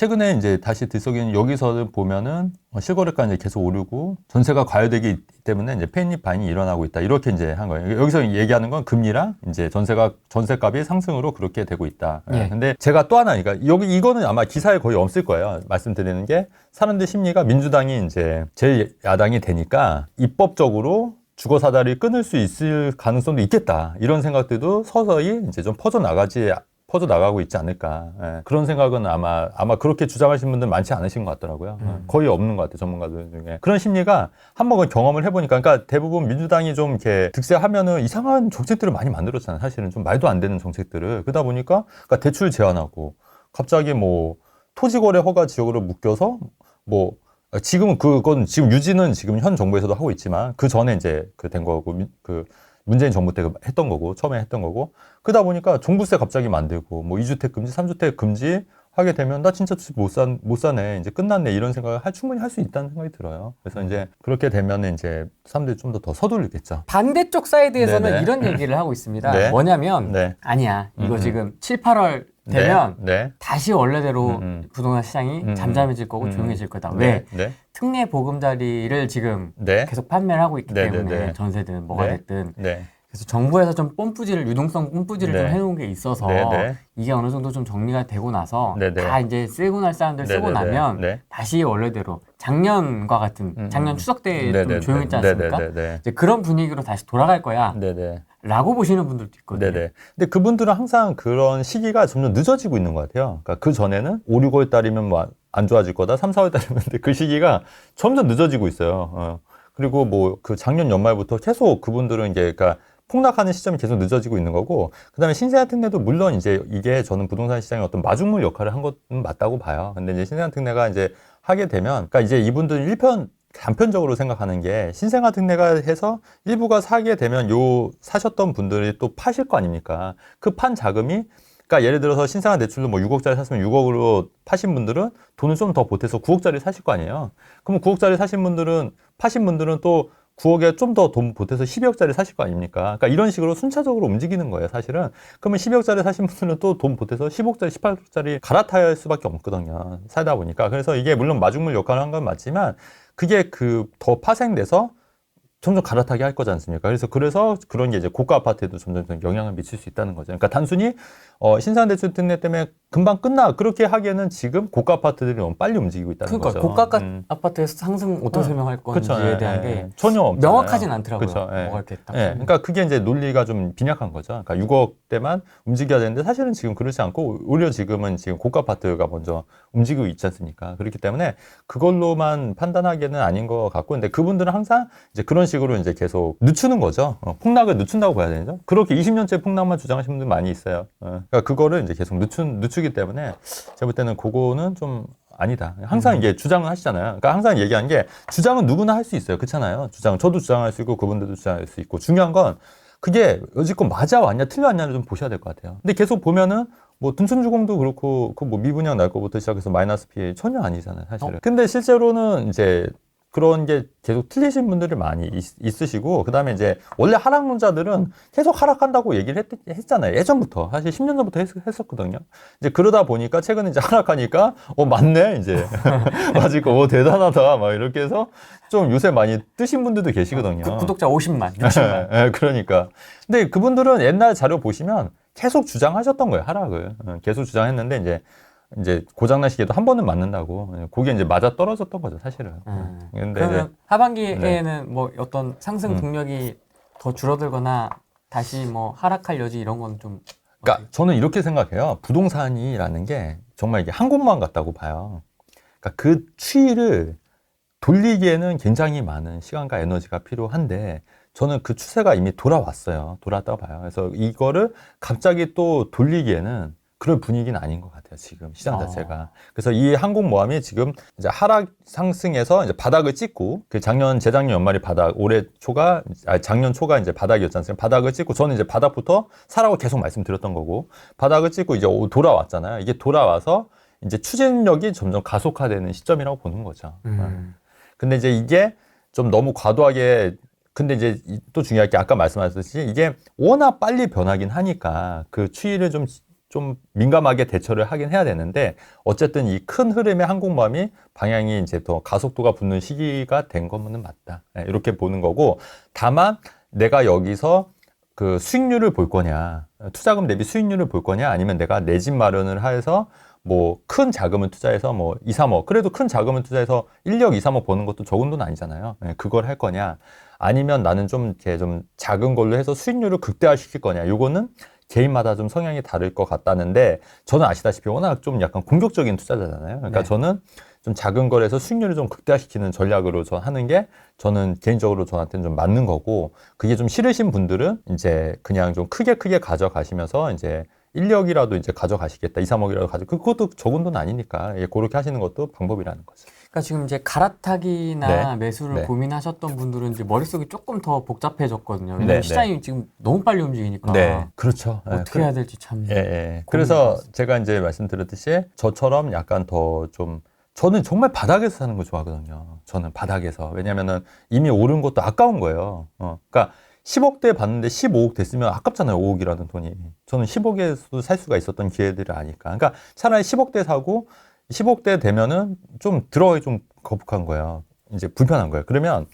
최근에 이제 다시 들썩이는 여기서 보면은 어, 실거래가 이제 계속 오르고 전세가 과열되기 때문에 이제 팬입 반이 일어나고 있다. 이렇게 이제 한 거예요. 여기서 얘기하는 건 금리랑 이제 전세가 전세값이 상승으로 그렇게 되고 있다. 예. 예. 근데 제가 또 하나 그러니까 여기 이거는 아마 기사에 거의 없을 거예요. 말씀드리는 게 사람들 심리가 민주당이 이제 제일 야당이 되니까 입법적으로 주거 사다리 끊을 수 있을 가능성도 있겠다. 이런 생각들도 서서히 이제 좀 퍼져 나가지 퍼져 나가고 있지 않을까. 예. 그런 생각은 아마 아마 그렇게 주장하시는 분들 많지 않으신 것 같더라고요. 예. 음. 거의 없는 것 같아요 전문가들 중에. 그런 심리가 한번 경험을 해보니까, 그러니까 대부분 민주당이 좀 이렇게 득세하면은 이상한 정책들을 많이 만들었잖아요. 사실은 좀 말도 안 되는 정책들을 그러다 보니까 그러니까 대출 제한하고 갑자기 뭐 토지거래 허가 지역으로 묶여서 뭐 지금은 그건 지금 유지는 지금 현 정부에서도 하고 있지만 그 전에 이제 그 된 거고 민- 그 문재인 정부 때 했던 거고 처음에 했던 거고 그러다 보니까 종부세 갑자기 만들고 뭐 2주택 금지, 3주택 금지 하게 되면 나 진짜 못, 사, 못 사네 이제 끝났네 이런 생각을 할- 충분히 할 수 있다는 생각이 들어요. 그래서 이제 그렇게 되면 이제 사람들이 좀 더 더 서둘리겠죠. 반대쪽 사이드에서는 네네. 이런 얘기를 하고 있습니다. 네. 뭐냐면 네. 아니야 이거 음, 음. 지금 7, 8월 되면 네, 네. 다시 원래대로 음, 음. 부동산 시장이 음, 잠잠해질 거고 음, 조용해질 거다. 네, 왜? 네, 특례 보금자리를 지금 네, 계속 판매를 하고 있기 네, 네, 때문에 네. 전세든 뭐가 네. 됐든 네, 그래서 정부에서 좀 뽐뿌지를 유동성 뽐뿌지를 네. 좀 해놓은 게 있어서 네, 네. 이게 어느 정도 좀 정리가 되고 나서 네, 네. 다 이제 쓰고 날 사람들 네, 쓰고 네, 네. 나면 네. 다시 원래대로 작년과 같은 음, 작년 음. 추석 때 네, 좀 네, 조용했지 네, 않습니까? 네, 네, 네. 이제 그런 분위기로 다시 돌아갈 거야 네, 네. 라고 보시는 분들도 있거든요. 네네. 근데 그분들은 항상 그런 시기가 점점 늦어지고 있는 것 같아요. 그러니까 그 전에는 5, 6월 달이면 뭐 안 좋아질 거다. 3, 4월 달이면 그 시기가 점점 늦어지고 있어요. 어. 그리고 뭐 그 작년 연말부터 계속 그분들은 이제 그러니까 폭락하는 시점이 계속 늦어지고 있는 거고 그다음에 신세한 특례도 물론 이제 이게 저는 부동산 시장의 어떤 마중물 역할을 한 것은 맞다고 봐요. 근데 이제 신세한 특례가 이제 하게 되면 그러니까 이제 이분들은 일편 단편적으로 생각하는 게 신생아 특례가 해서 일부가 사게 되면 요 사셨던 분들이 또 파실 거 아닙니까? 그 판 자금이 그러니까 예를 들어서 신생아 대출로 뭐 6억짜리 샀으면 6억으로 파신 분들은 돈을 좀 더 보태서 9억짜리 사실 거 아니에요. 그러면 9억짜리 사신 분들은 파신 분들은 또 9억에 좀 더 돈 보태서 12억짜리 사실 거 아닙니까? 그러니까 이런 식으로 순차적으로 움직이는 거예요, 사실은. 그러면 12억짜리 사신 분들은 또 돈 보태서 15억짜리, 18억짜리 갈아타야 할 수밖에 없거든요. 살다 보니까. 그래서 이게 물론 마중물 역할을 한 건 맞지만 그게 그 더 파생돼서 점점 갈아타게 할 거지 않습니까? 그래서 그래서 그런 게 이제 고가 아파트에도 점점 점 영향을 미칠 수 있다는 거죠. 그러니까 단순히 어, 신산 대출 특례 때문에 금방 끝나 그렇게 하기에는 지금 고가 아파트들이 너무 빨리 움직이고 있다는 그러니까 거죠. 고가 음. 아파트에서 상승 어떻게 어, 설명할 그쵸, 건지에 예, 대한 예, 게 예. 전혀 없잖아요. 명확하진 않더라고요. 그쵸, 예. 뭐가 이렇게 딱. 예, 그러니까 그게 이제 논리가 좀 빈약한 거죠. 그러니까 6억대만 움직여야 되는데 사실은 지금 그렇지 않고 오히려 지금은 지금 고가 아파트가 먼저 움직이고 있지 않습니까? 그렇기 때문에 그걸로만 판단하기에는 아닌 것 같고, 근데 그분들은 항상 이제 그런 식으로 이제 계속 늦추는 거죠. 어, 폭락을 늦춘다고 봐야 되죠. 그렇게 20년째 폭락만 주장하시는 분들 많이 있어요. 어, 그러니까 그거를 이제 계속 늦춘 늦추 기 때문에 제가 볼 때는 그거는 좀 아니다. 항상 이게 주장을 하시잖아요. 그러니까 항상 얘기한 게 주장은 누구나 할 수 있어요. 그렇잖아요. 주장 저도 주장할 수 있고 그분들도 주장할 수 있고 중요한 건 그게 여지껏 맞아 왔냐 틀려 왔냐를 좀 보셔야 될 것 같아요. 근데 계속 보면은 뭐 등촌주공도 그렇고 그 뭐 미분양 날 거부터 시작해서 마이너스 피해 전혀 아니잖아요, 사실은. 근데 실제로는 이제 그런 게 계속 틀리신 분들이 많이 있, 으시고 그 다음에 이제 원래 하락론자들은 계속 하락한다고 얘기를 했, 잖아요 예전부터 사실 10년 전부터 했, 었거든요 이제 그러다 보니까 최근에 이제 하락하니까 어 맞네 이제 맞을 거오 대단하다 막 이렇게 해서 좀 요새 많이 뜨신 분들도 계시거든요. 그 구독자 50만, 60만. 예, 예, 그러니까. 근데 그분들은 옛날 자료 보시면 계속 주장하셨던 거예요, 하락을. 어, 계속 주장했는데, 이제, 이제 고장난 시기에도 한 번은 맞는다고. 예, 그게 이제 맞아 떨어졌던 거죠, 사실은. 음. 근데 그러면 이제, 하반기에는 뭐 어떤 상승 음. 동력이 더 줄어들거나 다시 뭐 하락할 여지 이런 건 좀 그러니까 저는 이렇게 생각해요. 부동산이라는 게 정말 이게 한 곳만 같다고 봐요. 그러니까 그 추이를 돌리기에는 굉장히 많은 시간과 에너지가 필요한데 저는 그 추세가 이미 돌아왔어요. 돌아왔다고 봐요. 그래서 이거를 갑자기 또 돌리기에는 그럴 분위기는 아닌 것 같아요. 지금 시장 어. 자체가. 그래서 이 항공모함이 지금 이제 하락 상승에서 이제 바닥을 찍고 그 작년 재작년 연말이 바닥 올해 초가 아 작년 초가 이제 바닥이었지 않습니까? 바닥을 찍고 저는 이제 바닥부터 사라고 계속 말씀드렸던 거고 바닥을 찍고 이제 오- 돌아왔잖아요. 이게 돌아와서 이제 추진력이 점점 가속화되는 시점이라고 보는 거죠. 음. 근데 이제 이게 좀 너무 과도하게 근데 이제 이- 또 중요한 게 아까 말씀하셨듯이 이게 워낙 빨리 변하긴 하니까 그 추이를 좀 좀 민감하게 대처를 하긴 해야 되는데 어쨌든 이 큰 흐름의 항공모함이 방향이 이제 더 가속도가 붙는 시기가 된 거는 맞다. 예, 이렇게 보는 거고 다만 내가 여기서 그 수익률을 볼 거냐, 투자금 대비 수익률을 볼 거냐, 아니면 내가 내 집 마련을 해서 뭐 큰 자금을 투자해서 뭐 2, 3억, 그래도 큰 자금을 투자해서 1억, 2, 3억 버는 것도 적은 돈 아니잖아요. 예, 그걸 할 거냐, 아니면 나는 좀 이렇게 좀 작은 걸로 해서 수익률을 극대화시킬 거냐, 요거는 개인마다 좀 성향이 다를 것 같다는데 저는 아시다시피 워낙 좀 약간 공격적인 투자자잖아요. 그러니까 네. 저는 좀 작은 거에서 수익률을 좀 극대화시키는 전략으로 저 하는 게 저는 개인적으로 저한테는 좀 맞는 거고 그게 좀 싫으신 분들은 이제 그냥 좀 크게 크게 가져가시면서 이제 1억이라도 이제 가져가시겠다. 2, 3억이라도 가져. 그것도 적은 돈 아니니까 예, 그렇게 하시는 것도 방법이라는 거죠. 그러니까 지금 이제 갈아타기나 네. 매수를 네. 고민하셨던 분들은 이제 머릿속이 조금 더 복잡해졌거든요. 왜냐면 네, 시장이 지금 너무 빨리 움직이니까 네, 그렇죠. 예, 어떻게 해야 될지 참. 예, 예. 그래서 제가 이제 말씀드렸듯이 저처럼 약간 더 좀 저는 정말 바닥에서 사는 거 좋아하거든요. 저는 바닥에서. 왜냐면은 이미 오른 것도 아까운 거예요. 어. 그러니까 10억대 받는데 15억 됐으면 아깝잖아요. 5억이라는 돈이. 저는 10억에서도 살 수가 있었던 기회들을 아니까. 그러니까 차라리 10억대 사고 10억대 되면은 좀 들어가기 좀 거북한 거예요. 이제 불편한 거예요. 그러면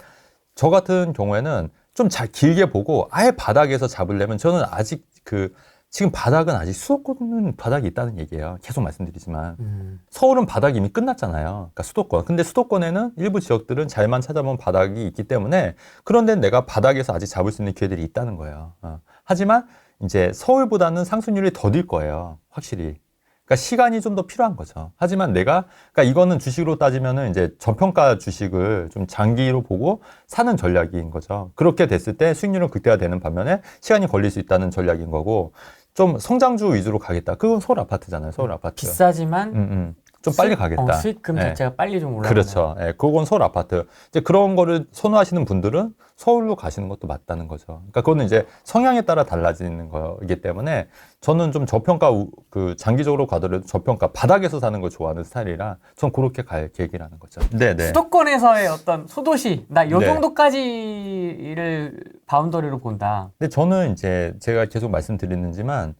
저 같은 경우에는 좀 잘 길게 보고 아예 바닥에서 잡으려면 저는 아직 그 지금 바닥은 아직 수도권은 바닥이 있다는 얘기예요. 계속 말씀드리지만 음. 서울은 바닥이 이미 끝났잖아요. 그러니까 수도권. 근데 수도권에는 일부 지역들은 잘만 찾아보면 바닥이 있기 때문에 그런데 내가 바닥에서 아직 잡을 수 있는 기회들이 있다는 거예요. 어. 하지만 이제 서울보다는 상승률이 더딜 거예요. 확실히. 그러니까 시간이 좀 더 필요한 거죠. 하지만 내가 그러니까 이거는 주식으로 따지면은 이제 저평가 주식을 좀 장기로 보고 사는 전략인 거죠. 그렇게 됐을 때 수익률은 극대화되는 반면에 시간이 걸릴 수 있다는 전략인 거고 좀 성장주 위주로 가겠다. 그건 서울 아파트잖아요. 서울 아파트. 비싸지만 음, 음. 좀 빨리 수익- 가겠다. 어, 수익금 네. 자체가 빨리 좀 올라가. 그렇죠. 예, 그건 서울 아파트. 이제 그런 거를 선호하시는 분들은 서울로 가시는 것도 맞다는 거죠. 그러니까 그거는 이제 성향에 따라 달라지는 거이기 때문에 저는 좀 저평가 우- 그 장기적으로 가더라도 저평가 바닥에서 사는 걸 좋아하는 스타일이라 전 그렇게 갈 계획이라는 거죠. 네, 네. 수도권에서의 어떤 소도시 나 요 네. 정도까지를 바운더리로 본다. 근데 저는 이제 제가 계속 말씀드리는지만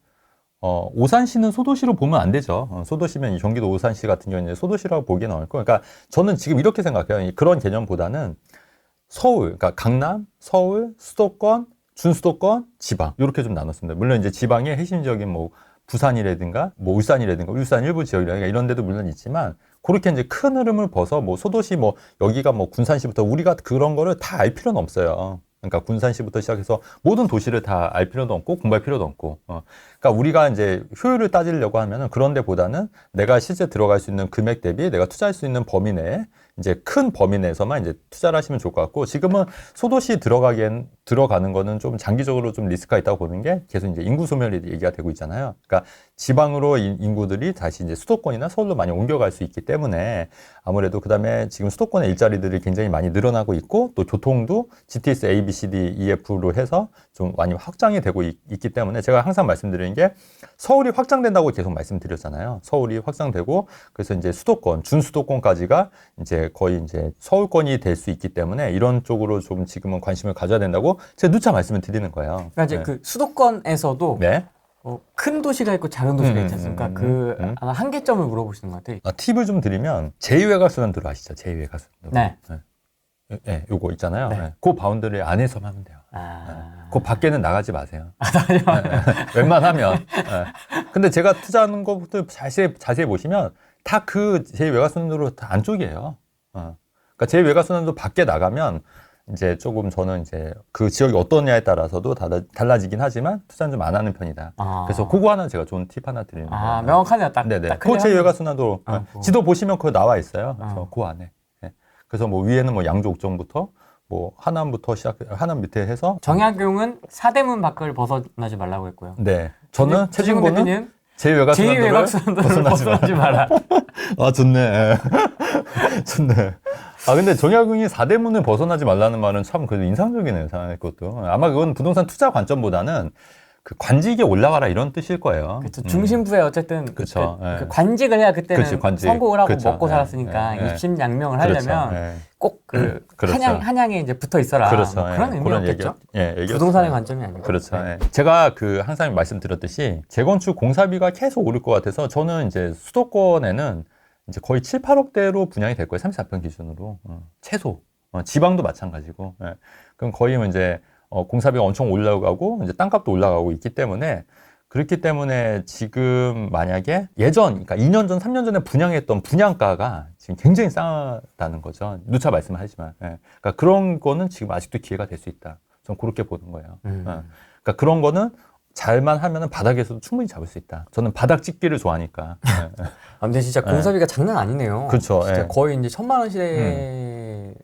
어, 오산시는 소도시로 보면 안 되죠. 어, 소도시면 이 경기도 오산시 같은 경우는 소도시라고 보기엔 어렵고, 그러니까 저는 지금 이렇게 생각해요. 이- 그런 개념보다는 서울, 그러니까 강남, 서울, 수도권, 준수도권, 지방 이렇게 좀 나눴습니다. 물론 이제 지방의 핵심 지역인 뭐 부산이라든가 뭐 울산이라든가 울산 일부 지역이라든가 이런 데도 물론 있지만 그렇게 이제 큰 흐름을 벗어 뭐 소도시 뭐 여기가 뭐 군산시부터 우리가 그런 거를 다 알 필요는 없어요. 그러니까 군산시부터 시작해서 모든 도시를 다 알 필요도 없고 공부할 필요도 없고. 어. 그러니까 우리가 이제 효율을 따지려고 하면은 그런 데보다는 내가 실제 들어갈 수 있는 금액 대비 내가 투자할 수 있는 범위 내에 이제 큰 범위 내에서만 이제 투자를 하시면 좋을 것 같고 지금은 소도시 들어가기엔 들어가는 거는 좀 장기적으로 좀 리스크가 있다고 보는 게 계속 이제 인구 소멸이 얘기가 되고 있잖아요. 그러니까 지방으로 인- 인구들이 다시 이제 수도권이나 서울로 많이 옮겨갈 수 있기 때문에 아무래도 그다음에 지금 수도권의 일자리들이 굉장히 많이 늘어나고 있고 또 교통도 GTS A, B, C, D, EF로 해서 좀 많이 확장이 되고 있, 기 때문에 제가 항상 말씀드리는 게 서울이 확장된다고 계속 말씀드렸잖아요. 서울이 확장되고 그래서 이제 수도권, 준수도권까지가 이제 거의 이제 서울권이 될 수 있기 때문에 이런 쪽으로 좀 지금은 관심을 가져야 된다고 제가 누차 말씀을 드리는 거예요. 그러니까 이제 네. 그 수도권에서도 네. 어, 큰 도시가 있고 작은 도시가 음, 있지 않습니까? 음, 음, 그 음. 아마 한계점을 물어보시는 것 같아요. 아, 팁을 좀 드리면 제2외곽순환도로 아시죠? 제2외곽순환도. 네. 네. 네, 요거 있잖아요. 네. 네. 그 바운더리 안에서만 하면 돼요. 아, 그 밖에는 나가지 마세요. 네, 네. 웬만하면. 네. 근데 제가 투자하는 것부터 자세히, 자세히 보시면 다 그 제2외곽순환도로 다 안쪽이에요. 어. 그러니까 제2외곽순환도 밖에 나가면 이제 조금 저는 이제 그 지역이 어떠냐에 따라서도 달라, 달라 지긴 하지만 투자는 좀 안 하는 편이다. 아. 그래서 그거 하나 제가 좋은 팁 하나 드리는 거예요. 아, 명확하네요. 딱. 네네. 딱그 클리어하네요. 제2외곽순환도 아, 그거. 지도 보시면 그거 나와 있어요. 그래서 아. 그 안에. 네. 그래서 뭐 위에는 뭐 양조 옥정부터 뭐 하남부터 시작, 하남 밑에 해서 정약용은 사대문 밖을 벗어나지 말라고 했고요. 네. 저는 최진보는 대표님 제2외곽순환도를 제2외곽순환도를 벗어나지 벗어나지 마라. 아 좋네. 예. 좋네. 아 근데 정약용이 4대문을 벗어나지 말라는 말은 참 그래도 인상적이네요. 생각할 것도. 아마 그건 부동산 투자 관점보다는 그 관직에 올라가라 이런 뜻일 거예요. 그렇죠. 음. 중심부에 어쨌든 그쵸, 그, 예. 그 관직을 해야 그때는 그치, 관직. 성공을 하고 그쵸, 먹고 예, 살았으니까 예, 예. 입심양명을 그렇죠. 하려면 예. 꼭그 그렇죠. 한양 한양에 이제 붙어 있어라. 그렇죠. 뭐 그런 예, 의미였겠죠. 얘기, 예, 얘기였어요. 부동산의 관점이 아니고. 그렇죠. 네. 예. 제가 그 항상 말씀드렸듯이 재건축 공사비가 계속 오를 것 같아서 저는 이제 수도권에는 이제 거의 7, 8억대로 분양이 될 거예요. 34평 기준으로. 어, 최소. 어, 지방도 마찬가지고. 예. 그럼 거의 뭐 이제 어, 공사비가 엄청 올라가고 이제 땅값도 올라가고 있기 때문에 그렇기 때문에 지금 만약에 예전, 그러니까 2년 전, 3년 전에 분양했던 분양가가 지금 굉장히 싸다는 거죠. 누차 말씀하지만. 예. 그러니까 그런 거는 지금 아직도 기회가 될 수 있다. 전 그렇게 보는 거예요. 음. 어. 그러니까 그런 거는 잘만 하면은 바닥에서도 충분히 잡을 수 있다. 저는 바닥 찍기를 좋아하니까. 예, 예. 아, 근데 진짜 공사비가 장난 아니네요. 그렇죠. 진짜 예. 거의 이제 천만 원 시대,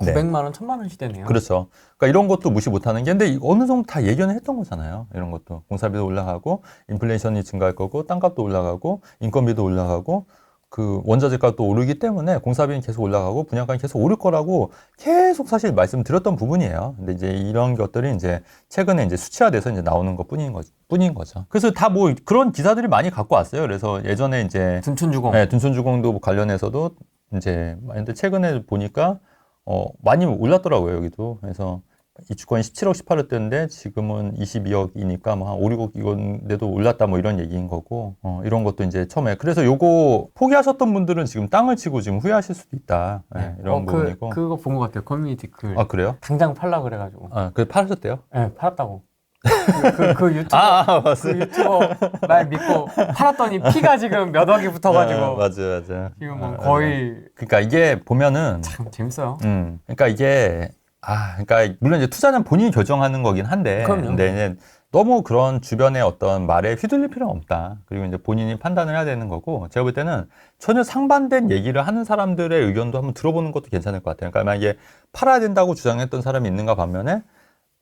네. 900만 원, 천만 원 시대네요. 그렇죠. 그러니까 이런 것도 무시 못하는 게, 근데 이- 어느 정도 다 예견을 했던 거잖아요. 이런 것도 공사비도 올라가고, 인플레이션이 증가할 거고, 땅값도 올라가고, 인건비도 올라가고, 그 원자재 값도 오르기 때문에 공사비는 계속 올라가고 분양가는 계속 오를 거라고 계속 사실 말씀드렸던 부분이에요. 근데 이제 이런 것들이 이제 최근에 이제 수치화돼서 이제 나오는 것 뿐인 거 뿐인 거죠. 그래서 다 뭐 그런 기사들이 많이 갖고 왔어요. 그래서 예전에 이제 둔촌주공. 네, 둔촌주공도 관련해서도 이제 근데 최근에 보니까 어 많이 올랐더라고요 여기도 그래서 이 주권이 17억 18억대인데 지금은 22억이니까 뭐 한 5, 6억 이건데도 올랐다 뭐 이런 얘기인 거고 어 이런 것도 이제 처음에 그래서 요거 포기하셨던 분들은 지금 땅을 치고 지금 후회하실 수도 있다 네, 네. 이런 어, 그, 부분이고 그거 본 것 같아요. 커뮤니티 글. 아 그래요? 당장 팔라 그래가지고. 아그 팔으셨대요? 네, 팔았다고. 그, 그, 그 유튜버, 아, 아그 맞아요. 유튜버 말 믿고 팔았더니 피가 지금 몇 억이 붙어가지고. 아, 맞아요, 맞아요. 지금 뭐 아, 거의 그러니까 이게 보면은 참 재밌어요. 음, 그러니까 이게 아, 그러니까 물론 이제 투자는 본인이 결정하는 거긴 한데, 그럼요. 근데 이제 너무 그런 주변의 어떤 말에 휘둘릴 필요는 없다. 그리고 이제 본인이 판단을 해야 되는 거고, 제가 볼 때는 전혀 상반된 얘기를 하는 사람들의 의견도 한번 들어보는 것도 괜찮을 것 같아요. 그러니까 만약에 팔아야 된다고 주장했던 사람이 있는가 반면에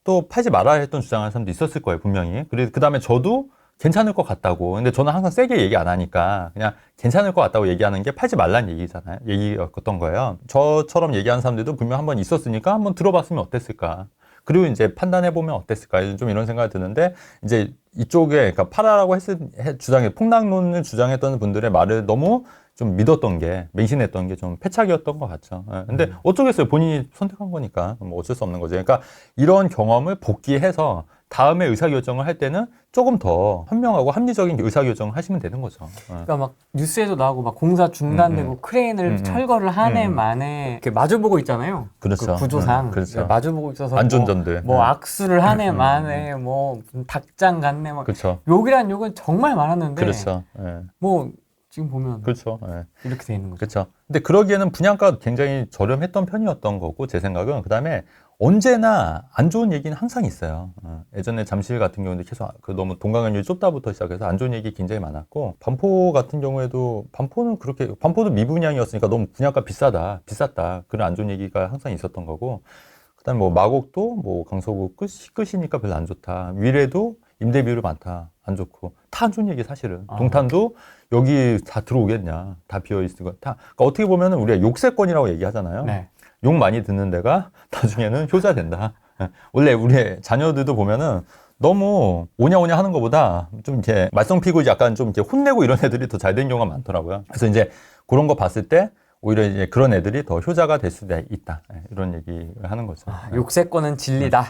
또 팔지 말아야 했던 주장하는 사람도 있었을 거예요, 분명히. 그리고 그 다음에 저도 괜찮을 것 같다고. 근데 저는 항상 세게 얘기 안 하니까 그냥 괜찮을 것 같다고 얘기하는 게 팔지 말란 얘기잖아요. 얘기였던 거예요. 저처럼 얘기하는 사람들도 분명 한번 있었으니까 한번 들어봤으면 어땠을까. 그리고 이제 판단해 보면 어땠을까. 좀 이런 생각이 드는데 이제 이쪽에 그러니까 팔아라고 했을 해- 주장해 폭락론을 주장했던 분들의 말을 너무 좀 믿었던 게 맹신했던 게 좀 패착이었던 것 같죠. 예. 근데 어쩌겠어요. 본인이 선택한 거니까 뭐 어쩔 수 없는 거죠. 그러니까 이런 경험을 복귀해서 다음에 의사결정을 할 때는 조금 더 현명하고 합리적인 의사결정을 하시면 되는 거죠. 예. 그러니까 막 뉴스에도 나오고 막 공사 중단되고 음, 크레인을 음, 음. 철거를 한해 음, 음. 만에 이렇게 마주보고 있잖아요. 그렇죠. 그 구조상 음, 그렇죠. 마주보고 있어서 안전전들. 뭐, 뭐 음. 악수를 한해 음, 음, 만에 뭐 닭장 갔네 막 그렇죠. 욕이란 욕은 정말 많았는데 그렇죠. 예. 뭐 지금 보면 그렇죠. 예. 이렇게 돼 있는 거죠. 그렇죠. 근데 그러기에는 분양가가 굉장히 저렴했던 편이었던 거고 제 생각은 그다음에 언제나 안 좋은 얘기는 항상 있어요. 어, 예전에 잠실 같은 경우도 계속 그 너무 동강연율 좁다부터 시작해서 안 좋은 얘기 굉장히 많았고 반포 같은 경우에도 반포는 그렇게 반포도 미분양이었으니까 너무 분양가 비싸다 비쌌다 그런 안 좋은 얘기가 항상 있었던 거고 그다음에 뭐 마곡도 뭐 강서구 끝이 끝이니까 별로 안 좋다 위례도 임대 비율이 많다 안 좋고 다 안 좋은 얘기 사실은 아. 동탄도 여기 다 들어오겠냐 다 비어 있을 거 다. 그러니까 어떻게 보면 은 우리가 욕세권이라고 얘기하잖아요. 네. 욕 많이 듣는 데가 나중에는 효자 된다. 예. 원래 우리 자녀들도 보면은 너무 오냐오냐 하는 것보다 좀 이렇게 말썽 피고 약간 좀 이렇게 혼내고 이런 애들이 더 잘 된 경우가 많더라고요. 그래서 이제 그런 거 봤을 때 오히려 이제 그런 애들이 더 효자가 될 수도 있다. 예, 이런 얘기를 하는 거죠. 아, 욕세권은 진리다.